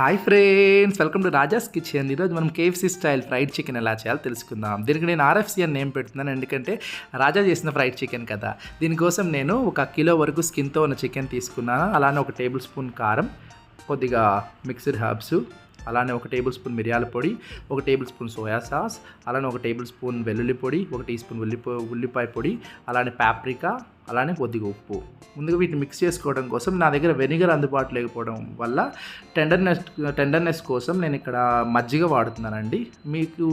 Hi friends welcome to Raja's kitchen. ఈరోజు మనం KFC style fried chicken ఎలా చేయాలో తెలుసుకుందాం. దీనికి నేను ఆర్ఎఫ్సీ అని నేమ్ పెడుతున్నాను ఎందుకంటే రాజా చేసిన ఫ్రైడ్ చికెన్ కదా. దీనికోసం నేను ఒక కిలో వరకు స్కిన్తో ఉన్న చికెన్ తీసుకున్నాను. అలానే ఒక టేబుల్ స్పూన్ కారం కొద్దిగా మిక్స్డ్ హర్బ్స్ అలానే ఒక టేబుల్ స్పూన్ మిరియాల పొడి ఒక టేబుల్ స్పూన్ సోయా సాస్ అలానే ఒక టేబుల్ స్పూన్ వెల్లుల్లి పొడి ఒక టీ స్పూన్ ఉల్లిపో ఉల్లిపాయ పొడి అలానే పాప్రికా అలానే కొద్దిగా ఉప్పు. ముందుగా వీటిని మిక్స్ చేసుకోవడం కోసం నా దగ్గర వెనిగర్ అందుబాటులో లేకపోవడం వల్ల టెండర్నెస్ టెండర్నెస్ కోసం నేను ఇక్కడ మజ్జిగ వాడుతున్నానండి. మీకు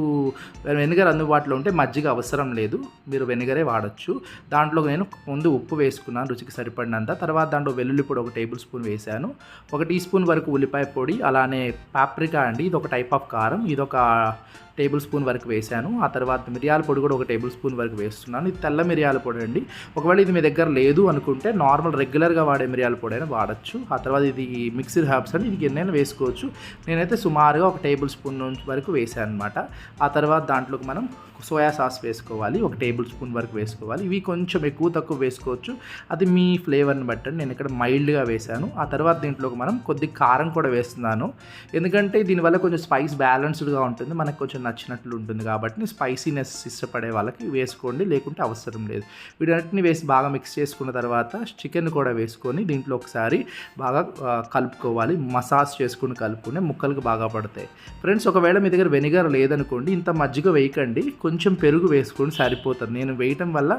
వెనిగర్ అందుబాటులో ఉంటే మజ్జిగ అవసరం లేదు. మీరు వెనిగరే వాడచ్చు. దాంట్లో నేను ముందు ఉప్పు వేసుకున్నాను రుచికి సరిపడినంత. తర్వాత దాంట్లో వెల్లుల్లి పొడి ఒక టేబుల్ స్పూన్ వేశాను. ఒక టీ స్పూన్ వరకు ఉల్లిపాయ పొడి అలానే పాప్రికా అండి. ఇది ఒక టైప్ ఆఫ్ కారం. ఇది ఒక టేబుల్ స్పూన్ వరకు వేశాను. ఆ తర్వాత మిరియాల పొడి కూడా ఒక టేబుల్ స్పూన్ వరకు వేస్తున్నాను. ఇది తెల్ల మిరియాల పొడి అండి. ఒకవేళ ఇది మీ దగ్గర లేదు అనుకుంటే నార్మల్ రెగ్యులర్గా వాడే మిరియాల పొడి అయినా వాడచ్చు. ఆ తర్వాత ఇది మిక్స్డ్ హర్బ్స్ అని ఇది ఎన్నైనా వేసుకోవచ్చు. నేనైతే సుమారుగా ఒక టేబుల్ స్పూన్ నుంచి వరకు వేసాను అనమాట ఆ తర్వాత దాంట్లోకి మనం సోయా సాస్ వేసుకోవాలి. ఒక టేబుల్ స్పూన్ వరకు వేసుకోవాలి. ఇవి కొంచెం ఎక్కువ తక్కువ వేసుకోవచ్చు. అది మీ ఫ్లేవర్ని బట్టి నేను ఇక్కడ మైల్డ్గా వేశాను. ఆ తర్వాత దీంట్లోకి మనం కొద్ది కారం కూడా వేస్తున్నాను. ఎందుకంటే దీనివల్ల కొంచెం స్పైస్ బ్యాలెన్స్డ్గా ఉంటుంది. మనకు కొంచెం నచ్చినట్లు ఉంటుంది కాబట్టి స్పైసీనెస్ ఇష్టపడే వాళ్ళకి వేసుకోండి లేకుంటే అవసరం లేదు. వీటన్నిటిని వేసి బాగా మిక్స్ చేసుకున్న తర్వాత చికెన్ కూడా వేసుకొని దీంట్లో ఒకసారి బాగా కలుపుకోవాలి. మసాజ్ చేసుకుని కలుపుకుని ముక్కలకు బాగా పడతాయి. ఫ్రెండ్స్ ఒకవేళ మీ దగ్గర వెనిగర్ లేదనుకోండి ఇంత మజ్జిగ వేయకండి. కొంచెం పెరుగు వేసుకొని సరిపోతుంది. నేను వేయటం వల్ల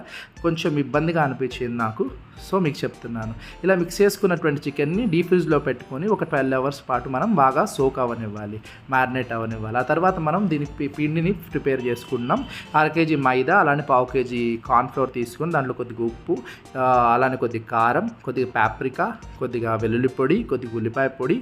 కొంచెం ఇబ్బందిగా అనిపించింది నాకు. సో మీకు చెప్తున్నాను. ఇలా మిక్స్ చేసుకున్నటువంటి చికెన్ని డీప్ ఫ్రిడ్జ్లో పెట్టుకొని ఒక ట్వెల్వ్ అవర్స్ పాటు మనం బాగా సోక్ అవనివ్వాలి. మ్యారినేట్ అవనివ్వాలి. ఆ తర్వాత మనం దీనికి పిండిని ప్రిపేర్ చేసుకున్నాం అర కేజీ మైదా అలానే పావు కేజీ కార్న్ఫ్లోర్ తీసుకొని దాంట్లో కొద్దిగా ఉప్పు అలానే కొద్దిగా కారం కొద్దిగా పాప్రికా కొద్దిగా వెల్లుల్లి పొడి కొద్దిగా ఉల్లిపాయ పొడి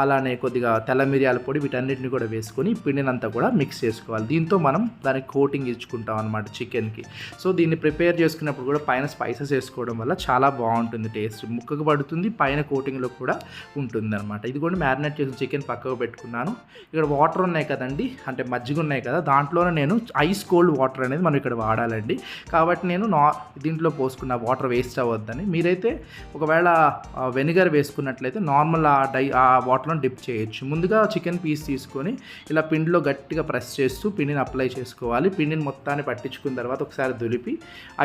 అలానే కొద్దిగా తెల్ల మిరియాల పొడి వీటన్నిటిని కూడా వేసుకొని పిండిని అంతా కూడా మిక్స్ చేసుకోవాలి. దీంతో మనం దానికి కోటింగ్ ఇచ్చుకుంటాం అనమాట చికెన్కి. సో దీన్ని ప్రిపేర్ చేసుకున్నప్పుడు కూడా పైన స్పైసెస్ వేసుకోవడం వల్ల చాలా బాగుంటుంది టేస్ట్. ముక్కకు పడుతుంది పైన కోటింగ్లో కూడా ఉంటుంది అనమాట ఇది కూడా మ్యారినేట్ చేసిన చికెన్ పక్కకు పెట్టుకున్నాను. ఇక్కడ వాటర్ ఉన్నాయి కదండి అంటే మజ్జిగ ఉన్నాయి కదా దాంట్లోనే నేను ఐస్ కోల్డ్ వాటర్ అనేది మనం ఇక్కడ వాడాలండి. కాబట్టి నేను నా దీంట్లో పోసుకున్న వాటర్ వేస్ట్ అవ్వద్దని. మీరైతే ఒకవేళ వెనిగర్ వేసుకున్నట్లయితే నార్మల్ ఆ డై ఆ వాటర్లో డిప్ చేయొచ్చు. ముందుగా చికెన్ పీస్ తీసుకొని ఇలా పిండిలో గట్టిగా ప్రెస్ చేస్తూ పిండిని అప్లై చేసుకోవాలి. పిండిని మొత్తాన్ని పట్టించుకున్న తర్వాత ఒకసారి దులిపి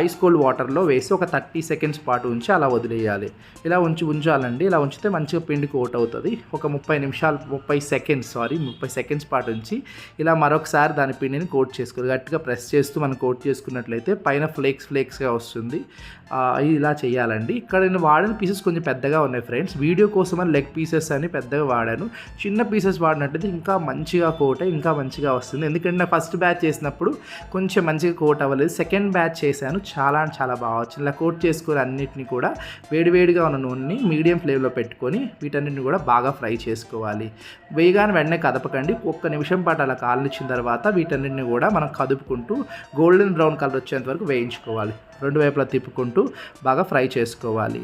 ఐస్ కోల్డ్ వాటర్లో వేసి ఒక థర్టీ సెకండ్స్ పాటు ఉంచి అలా వదిలేయాలి. ఇలా ఉంచి ఉంచాలండి. ఇలా ఉంచితే మంచిగా పిండి కోట్ అవుతుంది. ఒక ముప్పై నిమిషాలు ముప్పై సెకండ్స్ సారీ ముప్పై సెకండ్స్ పాటు ఉంచి ఇలా మరొక మరొకసారి దాని పిండిని కోట్ చేసుకోవాలి. గట్టిగా ప్రెస్ చేస్తూ మనం కోట్ చేసుకున్నట్లయితే పైన ఫ్లేక్స్ ఫ్లేక్స్గా వస్తుంది. ఇలా చేయాలండి. ఇక్కడ నేను వాడిన పీసెస్ కొంచెం పెద్దగా ఉన్నాయి ఫ్రెండ్స్ వీడియో కోసం అని లెగ్ పీసెస్ అని పెద్దగా వాడాను. చిన్న పీసెస్ వాడినట్టయితే ఇంకా మంచిగా కోట్ ఇంకా మంచిగా వస్తుంది. ఎందుకంటే నా ఫస్ట్ బ్యాచ్ చేసినప్పుడు కొంచెం మంచిగా కోట్ అవ్వలేదు. సెకండ్ బ్యాచ్ చేశాను. చాలా చాలా బాగా వచ్చింది. ఇలా కోట్ చేసుకుని అన్నిటిని కూడా వేడివేడిగా ఉన్న నూనెని మీడియం ఫ్లేమ్లో పెట్టుకొని వీటన్నిటిని కూడా బాగా ఫ్రై చేసుకోవాలి. వేయగానే వెంటనే కదపకండి. ఒక్క నిమిషం పాటు అలా కాళ్ళు కాలనిచ్చిన తర్వాత వీటన్నిటిని కూడా మనం కదుపుకుంటూ గోల్డెన్ బ్రౌన్ కలర్ వచ్చేంత వరకు వేయించుకోవాలి. రెండు వైపులా తిప్పుకుంటూ బాగా ఫ్రై చేసుకోవాలి.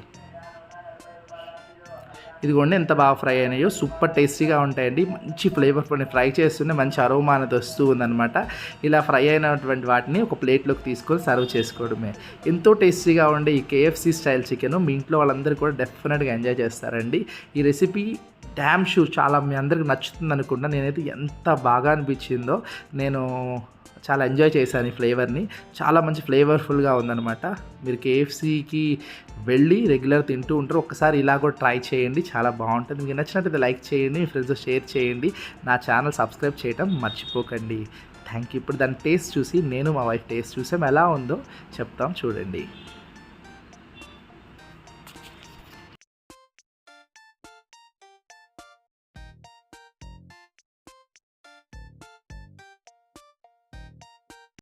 ఇదిగోండి ఎంత బాగా ఫ్రై అయినాయో సూపర్ టేస్టీగా ఉంటాయండి. మంచి ఫ్లేవర్ ఫ్రై చేస్తుంటే మంచి అరోమా అనేది వస్తూ ఉందన్నమాట. ఇలా ఫ్రై అయినటువంటి వాటిని ఒక ప్లేట్లోకి తీసుకొని సర్వ్ చేసుకోవడమే. ఎంతో టేస్టీగా ఉండే ఈ కేఎఫ్సీ స్టైల్ చికెన్ మీ ఇంట్లో వాళ్ళందరూ కూడా డెఫినెట్గా ఎంజాయ్ చేస్తారండి. ఈ రెసిపీ డ్యామ్ షూ చాలా మీ అందరికి నచ్చుతుంది అనుకుంటా. నేనైతే ఎంత బాగా అనిపించిందో నేను చాలా ఎంజాయ్ చేశాను ఈ ఫ్లేవర్ని చాలా మంచి ఫ్లేవర్ఫుల్గా ఉందన్నమాట. మీరు కేఎఫ్సీకి వెళ్ళి రెగ్యులర్ తింటూ ఉంటారు ఒక్కసారి ఇలా కూడా ట్రై చేయండి. చాలా బాగుంటుంది. మీకు నచ్చినట్టయితే లైక్ చేయండి మీ ఫ్రెండ్స్తో షేర్ చేయండి. నా ఛానల్ సబ్స్క్రైబ్ చేయడం మర్చిపోకండి. థ్యాంక్ యూ ఇప్పుడు దాని టేస్ట్ చూసి నేను మా వైఫ్ టేస్ట్ చూసాం. ఎలా ఉందో చెప్తాం చూడండి.